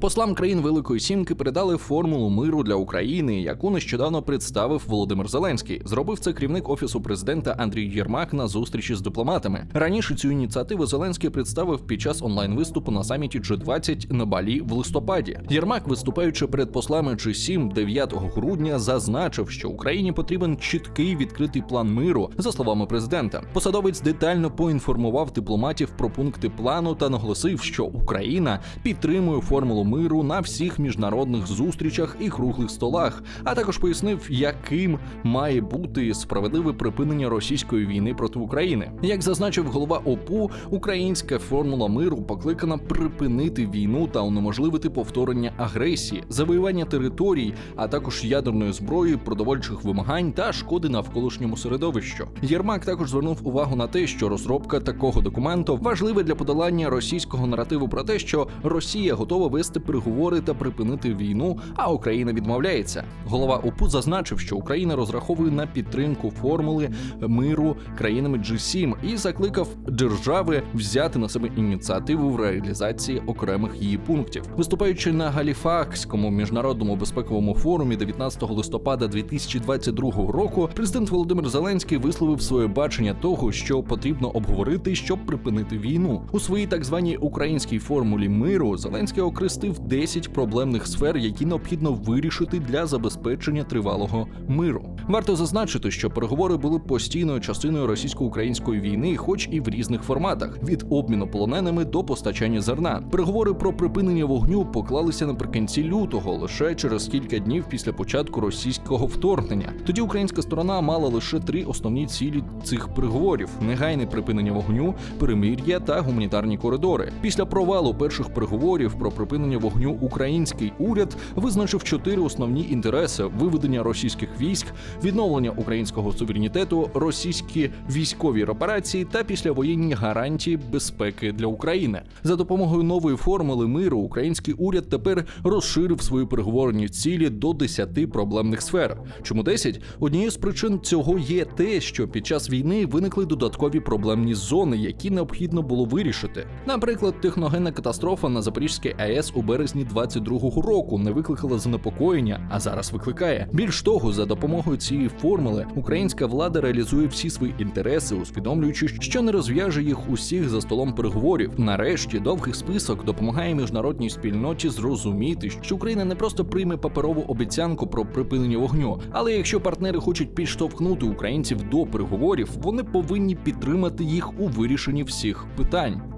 Послам країн Великої Сімки передали формулу миру для України, яку нещодавно представив Володимир Зеленський. Зробив це керівник офісу президента Андрій Єрмак на зустрічі з дипломатами. Раніше цю ініціативу Зеленський представив під час онлайн виступу на саміті G20 на Балі в листопаді. Єрмак, виступаючи перед послами G7 9 грудня, зазначив, що Україні потрібен чіткий відкритий план миру, за словами президента. Посадовець детально поінформував дипломатів про пункти плану та наголосив, що Україна підтримує формулу миру на всіх міжнародних зустрічах і круглих столах, а також пояснив, яким має бути справедливе припинення російської війни проти України. Як зазначив голова ОПУ, українська формула миру покликана припинити війну та унеможливити повторення агресії, завоювання територій, а також ядерної зброї, продовольчих вимагань та шкоди навколишньому середовищу. Єрмак також звернув увагу на те, що розробка такого документу важлива для подолання російського наративу про те, що Росія готова вести переговори та припинити війну, а Україна відмовляється. Голова ОПУ зазначив, що Україна розраховує на підтримку формули миру країнами G7 і закликав держави взяти на себе ініціативу в реалізації окремих її пунктів. Виступаючи на Галіфакському міжнародному безпековому форумі 19 листопада 2022 року, президент Володимир Зеленський висловив своє бачення того, що потрібно обговорити, щоб припинити війну. У своїй так званій українській формулі миру Зеленський окрестив 10 проблемних сфер, які необхідно вирішити для забезпечення тривалого миру. Варто зазначити, що переговори були постійною частиною російсько-української війни, хоч і в різних форматах: від обміну полоненими до постачання зерна. Переговори про припинення вогню поклалися наприкінці лютого, лише через кілька днів після початку російського вторгнення. Тоді українська сторона мала лише три основні цілі цих переговорів: негайне припинення вогню, перемир'я та гуманітарні коридори. Після провалу перших переговорів про припинення вогню український уряд визначив чотири основні інтереси: виведення російських військ, відновлення українського суверенітету, російські військові репарації та післявоєнні гарантії безпеки для України. За допомогою нової формули миру український уряд тепер розширив свої переговорні цілі до 10 проблемних сфер. Чому 10? Однією з причин цього є те, що під час війни виникли додаткові проблемні зони, які необхідно було вирішити. Наприклад, техногенна катастрофа на Запорізькій АЕС у березні 22-го року не викликала занепокоєння, а зараз викликає. Більш того, за допомогою цієї формули українська влада реалізує всі свої інтереси, усвідомлюючи, що не розв'яже їх усіх за столом переговорів. Нарешті довгий список допомагає міжнародній спільноті зрозуміти, що Україна не просто прийме паперову обіцянку про припинення вогню, але якщо партнери хочуть підштовхнути українців до переговорів, вони повинні підтримати їх у вирішенні всіх питань.